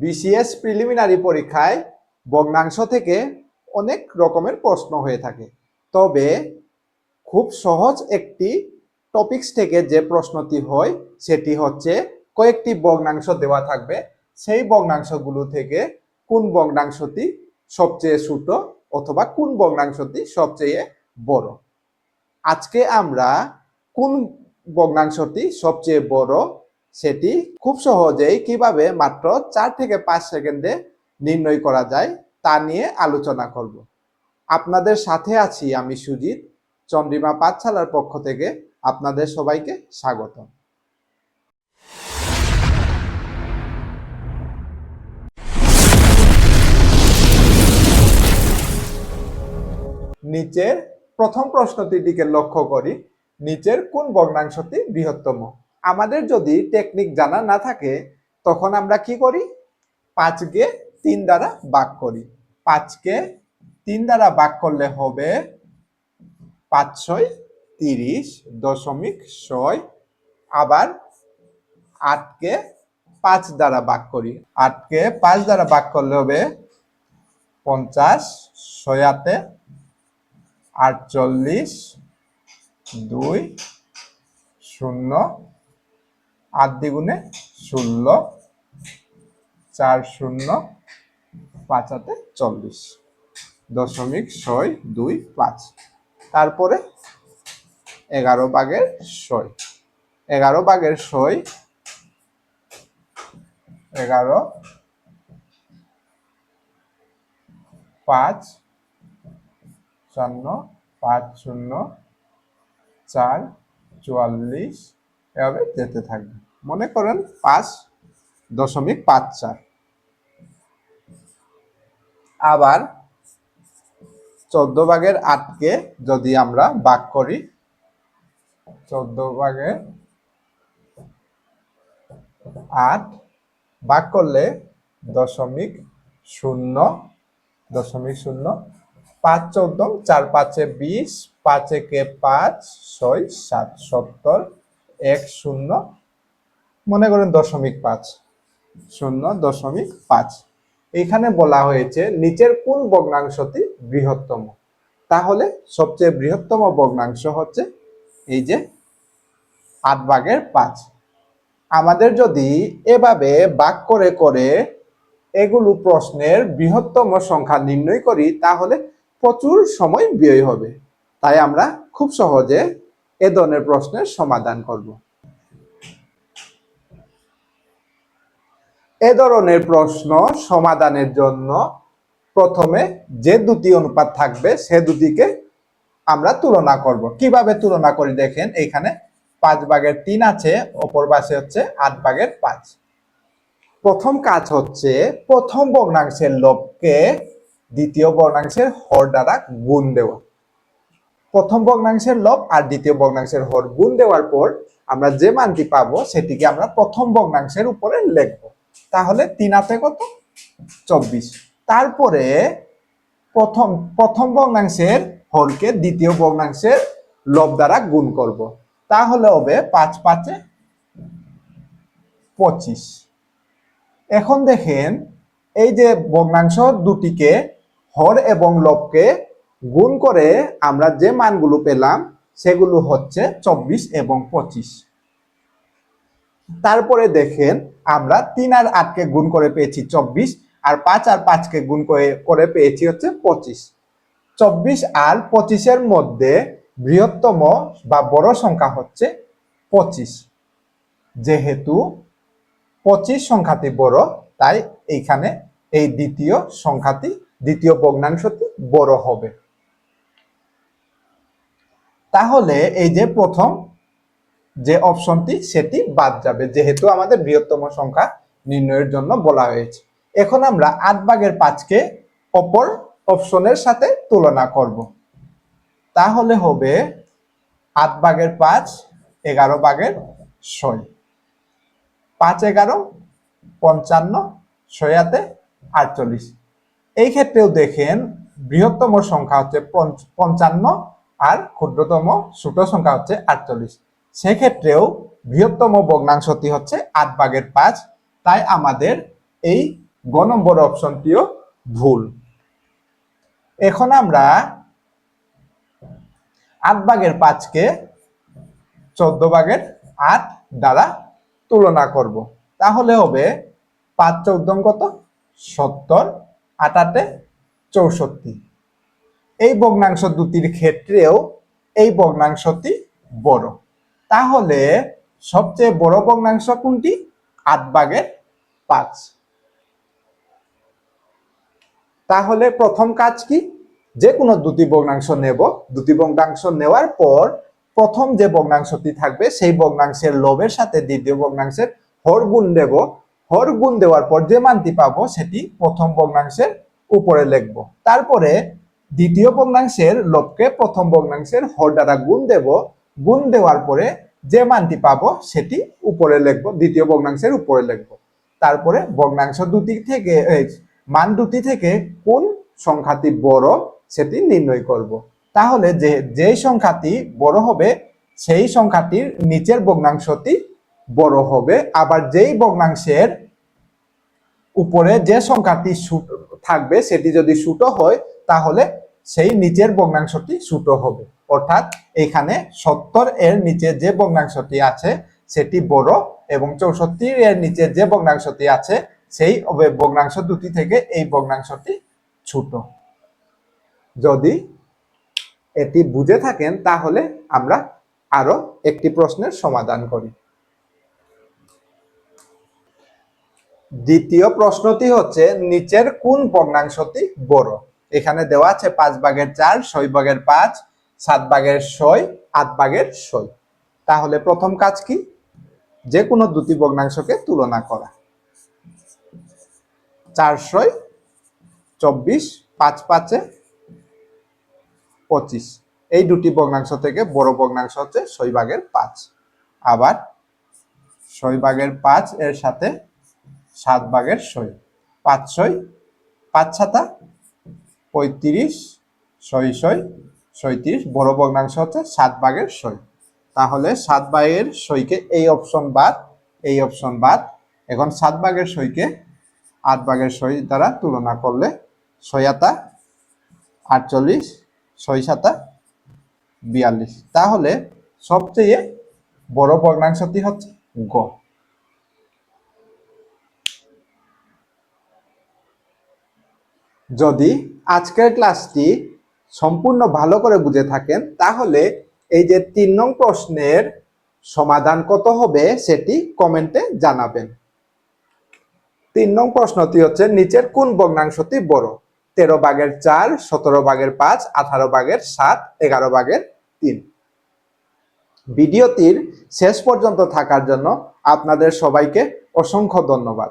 BCS preliminary পরীক্ষায় ভগ্নাংশ থেকে অনেক রকমের প্রশ্ন হয়ে থাকে। তবে খুব সহজ একটি টপিকস থেকে যে প্রশ্নটি হয়, সেটি হচ্ছে কয়েকটি ভগ্নাংশ দেওয়া থাকবে। সেই ভগ্নাংশগুলো থেকে কোন ভগ্নাংশটি সবচেয়ে ছোট অথবা কোন ভগ্নাংশটি সবচেয়ে বড়? আজকে আমরা কোন ভগ্নাংশটি সবচেয়ে বড় সেটি খুব সহজেই কীভাবে মাত্র চার থেকে পাঁচ সেকেন্ডে নির্ণয় করা যায় তা নিয়ে আলোচনা করব। আপনাদের সাথে আছি আমি সুজিত, চন্দ্রিমা পাঠশালার পক্ষ থেকে আপনাদের সবাইকে স্বাগত নিচের প্রথম প্রশ্নটির দিকে লক্ষ্য করি, নিচের কোন ভগ্নাংশটি বৃহত্তম? আমাদের যদি টেকনিক জানা না থাকে, তখন আমরা কি করি? পাঁচকে তিন দ্বারা ভাগ করি। পাঁচকে তিন দ্বারা ভাগ করলে হবে পাঁচ ছয় তিরিশ দশমিক ছয়। আবার আটকে পাঁচ দ্বারা ভাগ করি। আটকে পাঁচ দ্বারা ভাগ করলে হবে পঞ্চাশ ছয়াতে আটচল্লিশ দুই শূন্য আট দ্বিগুণে ষোলো, চার শূন্য পাঁচাতে চল্লিশ, দশমিক ছয় দুই পাঁচ। তারপরে এগারো বাগের ছয়। এগারো বাগের ছয়, এগারো, পাঁচ শূন্য পাঁচ শূন্য, চার, চুয়াল্লিশ এভাবে যেতে থাকবে। মনে করেন পাঁচ দশমিক পাঁচ চার। আবার চোদ্দ ভাগের আটকে যদি আমরা ভাগ করি, চোদ্দ ভাগের আট ভাগ করলে দশমিক শূন্য দশমিক শূন্য, পাঁচ চোদ্দ, চার পাঁচে বিশ, পাঁচ একে পাঁচ, ছয়, সাত, সত্তর এক শূন্য, মনে করেন দশমিক পাঁচ। শূন্য দশমিক পাঁচ। এখানে বলা হয়েছে নিচের কোন ভগ্নাংশটি বৃহত্তম। তাহলে সবচেয়ে বৃহত্তম ভগ্নাংশ হচ্ছে এই যে আট ভাগের পাঁচ। আমাদের যদি এভাবে ভাগ করে করে এগুলো প্রশ্নের বৃহত্তম সংখ্যা নির্ণয় করি, তাহলে প্রচুর সময় ব্যয় হবে। তাই আমরা খুব সহজে এ ধরনের প্রশ্নের সমাধান করব। এ ধরনের প্রশ্ন সমাধানের জন্য প্রথমে যে দুটি অনুপাত থাকবে, সে দুটিকে আমরা তুলনা করব। কীভাবে তুলনা করি দেখেন, এখানে পাঁচ ভাগের তিন আছে অপর পাশে হচ্ছে আট ভাগের পাঁচ। প্রথম কাজ হচ্ছে, প্রথম ভগ্নাংশের লোককে দ্বিতীয় ভগ্নাংশের হর দ্বারা গুণ দেওয়া। প্রথম ভগ্নাংশের লব আর দ্বিতীয় ভগ্নাংশের হর গুণ দেওয়ার পর আমরা যে মানটি পাবো, সেটিকে আমরা প্রথম ভগ্নাংশের উপরে লিখব। তাহলে তিন হাতে কত? চব্বিশ। তারপরে প্রথম প্রথম ভগ্নাংশের হরকে দ্বিতীয় ভগ্নাংশের লব দ্বারা গুণ করব। তাহলে হবে পাঁচ পাঁচে পঁচিশ। এখন দেখেন, এই যে ভগ্নাংশ দুটিকে হর এবং লবকে গুণ করে আমরা যে মানগুলো পেলাম, সেগুলো হচ্ছে চব্বিশ এবং পঁচিশ। তারপরে দেখেন, আমরা তিন আর আটকে গুণ করে পেয়েছি চব্বিশ, আর পাঁচ আর পাঁচকে গুণ করে পেয়েছি হচ্ছে পঁচিশ। চব্বিশ আর পঁচিশের মধ্যে বৃহত্তম বা বড় সংখ্যা হচ্ছে পঁচিশ। যেহেতু পঁচিশ সংখ্যাটি বড়, তাই এইখানে এই দ্বিতীয় সংখ্যাটি, দ্বিতীয় ভগ্নাংশটি বড় হবে। তাহলে এই যে প্রথম যে অপশনটি, সেটি বাদ যাবে, যেহেতু আমাদের বৃহত্তম সংখ্যা নির্ণয়ের জন্য বলা হয়েছে। এখন আমরা আট ভাগের পাঁচকে অপর অপশনের সাথে তুলনা করব। তাহলে হবে আট ভাগের পাঁচ, এগারো ভাগের ছয়। পাঁচ, এগারো, পঞ্চান্ন ছয়াতে আটচল্লিশ। এই ক্ষেত্রেও দেখেন, বৃহত্তম সংখ্যা হচ্ছে পঞ্চান্ন আর ক্ষুদ্রতম ছোট সংখ্যা হচ্ছে আটচল্লিশ। সেক্ষেত্রেও বৃহত্তম ভগ্নাংশটি হচ্ছে আট ভাগের পাঁচ। তাই আমাদের এই গ নম্বর অপশনটিও ভুল। এখন আমরা আট ভাগের পাঁচকে চোদ্দ ভাগের আট দ্বারা তুলনা করব। তাহলে হবে পাঁচ চৌদ্দ কত সত্তর আটাতে চৌষট্টি। এই ভগ্নাংশ দুটির ক্ষেত্রেও এই ভগ্নাংশটি বড়। তাহলে সবচেয়ে বড় ভগ্নাংশ কোনটি? আট ভাগের পাঁচ। তাহলে প্রথম কাজ কি? যে কোনো দুটি ভগ্নাংশ নেব। দুটি ভগ্নাংশ নেওয়ার পর প্রথম যে ভগ্নাংশটি থাকবে, সেই ভগ্নাংশের লোভের সাথে দ্বিতীয় ভগ্নাংশের হর গুণ দেব। হর গুণ দেওয়ার পর যে মানটি পাবো, সেটি প্রথম ভগ্নাংশের উপরে লিখব। তারপরে দ্বিতীয় ভগ্নাংশের লোভকে প্রথম ভগ্নাংশের হর দ্বারা গুণ দেব। গুণ দেওয়ার পরে যে মানটি পাবো সেটি উপরে লিখব, দ্বিতীয় ভগ্নাংশের উপরে লিখব। তারপরে ভগ্নাংশ দুটি থেকে মান দুটি থেকে কোন সংখ্যাটি বড় সেটি নির্ণয় করব। তাহলে যে যেই সংখ্যাটি বড় হবে, সেই সংখ্যাটির নিচের ভগ্নাংশটি বড় হবে। আবার যেই ভগ্নাংশের উপরে যে সংখ্যাটি থাকবে, সেটি যদি ছোট হয়, তাহলে সেই নিচের ভগ্নাংশটি ছোট হবে। অর্থাৎ এখানে সত্তর এর নিচে যে ভগ্নাংশটি আছে, সেটি বড় এবং চৌষট্টি এর নিচে যে ভগ্নাংশটি আছে, সেই ভগ্নাংশ দুটি থেকে এই ভগ্নাংশটি ছোট যদি এটি বুঝে থাকেন, তাহলে আমরা আরও একটি প্রশ্নের সমাধান করি। দ্বিতীয় প্রশ্নটি হচ্ছে, নিচের কোন ভগ্নাংশটি বড়? এখানে দেওয়া আছে পাঁচ ভাগের চার, ছয় ভাগের পাঁচ, সাত ভাগের ছয়, আট ভাগের ছয়। তাহলে প্রথম কাজ কি? যে কোনো দুটি ভগ্নাংশকে তুলনা করা। চারশয় চব্বিশ, পাঁচ, পাঁচে পঁচিশ। এই দুটি ভগ্নাংশ থেকে বড় ভগ্নাংশ হচ্ছে ছয় ভাগের পাঁচ। আবার ছয় ভাগের পাঁচ এর সাথে সাত ভাগের ছয় পাঁচ ছয় পাঁচ সাতা পঁয়ত্রিশ ছয় ছয় ছয়ত্রিশ বড় ভগ্নাংশ হচ্ছে সাত ভাগের ছয় তাহলে সাত ভাগের ছয়কে এই অপশন বাদ, এই অপশন বাদ। এখন সাত ভাগের ছয়কে আট ভাগের ছয় দ্বারা তুলনা করলে ছয়াতা আটচল্লিশ, ছয় সাতা, বিয়াল্লিশ। তাহলে সবচেয়ে বড় ভগ্নাংশটি হচ্ছে গ। যদি আজকের ক্লাসটি সম্পূর্ণ ভালো করে বুঝে থাকেন, তাহলে এই যে তিন নং প্রশ্নের সমাধান কত হবে সেটি কমেন্টে জানাবেন। তিন নং প্রশ্নটি হচ্ছে, নিচের কোন ভগ্নাংশটি বড়? তেরো ভাগের চার, সতেরো ভাগের পাঁচ, আঠারো ভাগের সাত, এগারো ভাগের তিন। ভিডিওটির শেষ পর্যন্ত থাকার জন্য আপনাদের সবাইকে অসংখ্য ধন্যবাদ।